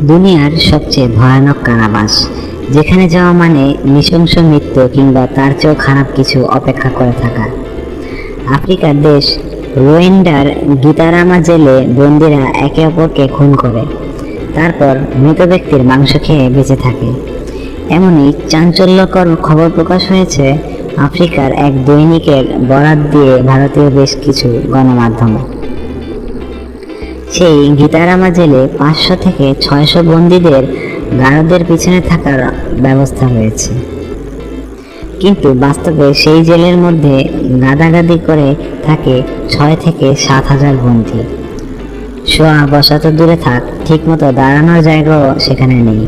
দুনিয়ার সবচেয়ে ভয়ানক কারাবাস, যেখানে যাওয়া মানে নৃশংস মৃত্যু কিংবা তার চেয়েও খারাপ কিছু অপেক্ষা করে থাকা। আফ্রিকার দেশ রোয়েন্ডার গীতারামা জেলে বন্দিরা একে অপরকে খুন করে, তারপর মৃত ব্যক্তির মাংস খেয়ে বেঁচে থাকে। এমনই চাঞ্চল্যকর খবর প্রকাশ হয়েছে আফ্রিকার এক দৈনিকের বরাত দিয়ে ভারতীয় বেশ কিছু গণমাধ্যমে। সেই গীতারামা জেলে পাঁচশো থেকে ছয়শো বন্দীদের গারদের পিছনে থাকার ব্যবস্থা রয়েছে কিন্তু বাস্তবে সেই জেলের মধ্যে গাদাগাদি করে থাকে ছয় থেকে সাত হাজার বন্দী। শোয়া, বসা তো দূরে থাক, ঠিকমতো দাঁড়ানোর জায়গাও সেখানে নেই।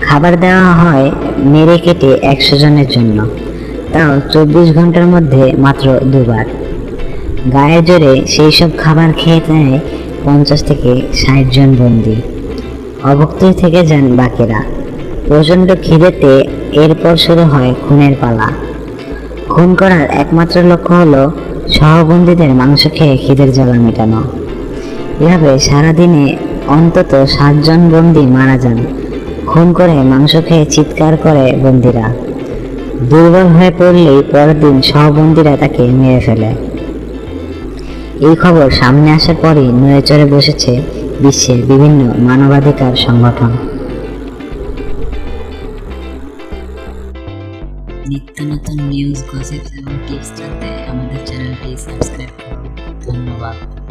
খাবার দেওয়া হয় মেরে কেটে একশো জনের জন্য। তাও চব্বিশ ঘণ্টার মধ্যে মাত্র দুবার। গায়ের জোরে সেই সব খাবার খেয়ে নেয় পঞ্চাশ থেকে ষাট জন বন্দি। অভুক্তই থেকে যান বাকিরা। প্রচণ্ড খিদেতে এরপর শুরু হয় খুনের পালা। খুন করার একমাত্র লক্ষ্য হলো সহবন্দীদের মাংস খেয়ে খিদের জ্বালা মেটানো। এভাবে সারাদিনে অন্তত সাতজন বন্দি মারা যান। খুন করে মাংস খেয়ে চিৎকার করে বন্দিরা। দুর্বল হয়ে পড়লেই পরের দিন সহবন্দিরা তাকে মেরে ফেলে। এই খবর সামনে আসার পরই নয়ে চড়ে বসেছে বিশ্বের বিভিন্ন মানবাধিকার সংগঠন। নিত্য নতুন নিউজ গসিপস এবং টিপস জানতে আমাদের চ্যানেলটি সাবস্ক্রাইব করুন। ধন্যবাদ।